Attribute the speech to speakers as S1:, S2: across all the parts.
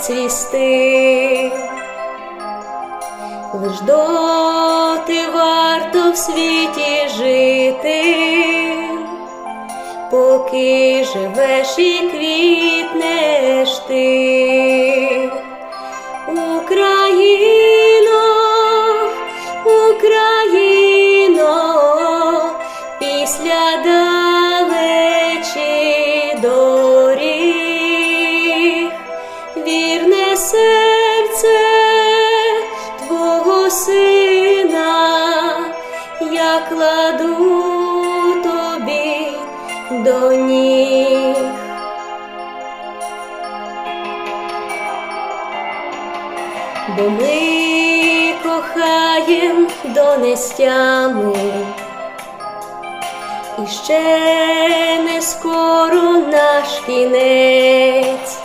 S1: Цвісти, лиш доти варто в світі жити, поки живеш і квітнеш ти. Україно, кладу тобі до ніг. бо ми кохаєм до нестями, і ще не скоро наш кінець,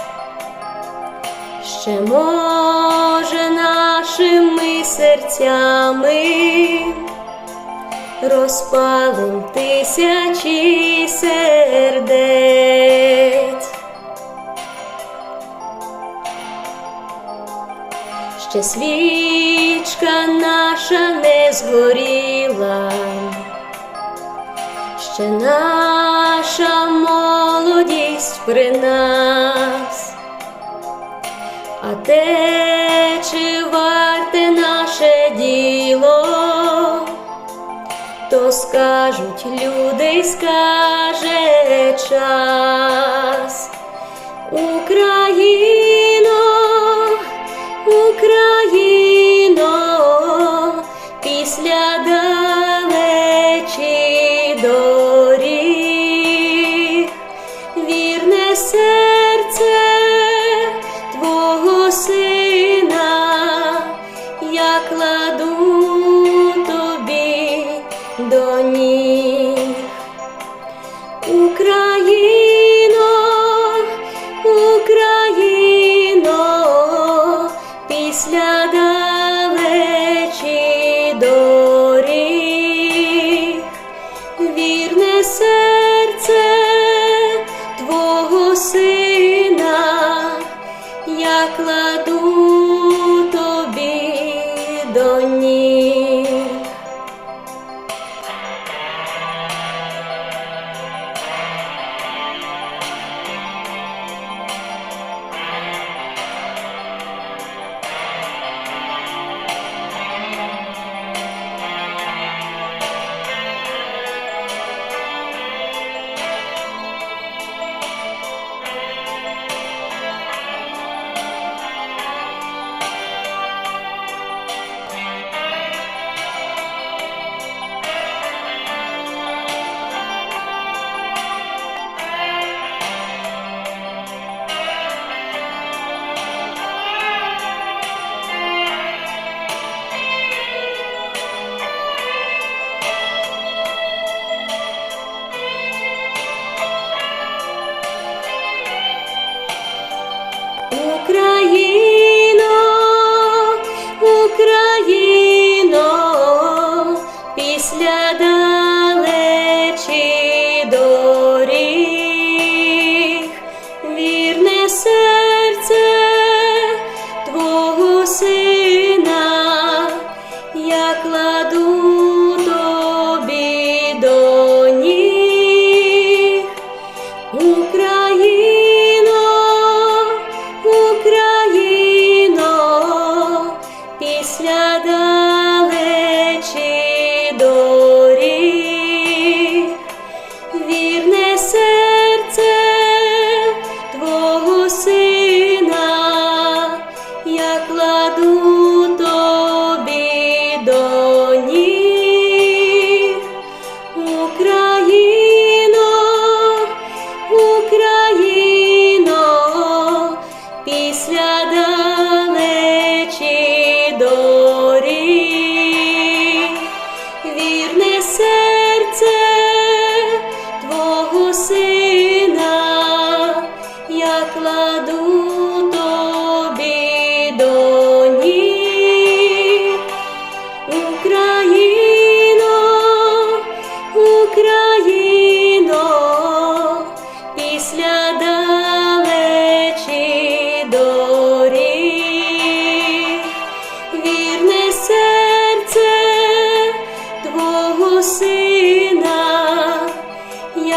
S1: ще може нашими серцями розпалим тисячі сердець. Ще свічка наша не згоріла, ще наша молодість при нас, а те, то скажуть люди, скаже час. Україно, Україно, після далечі доріг, вірне серце до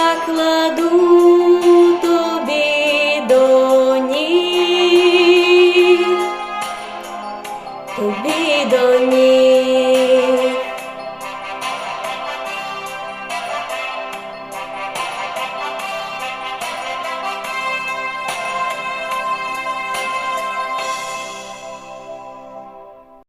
S1: Herakla do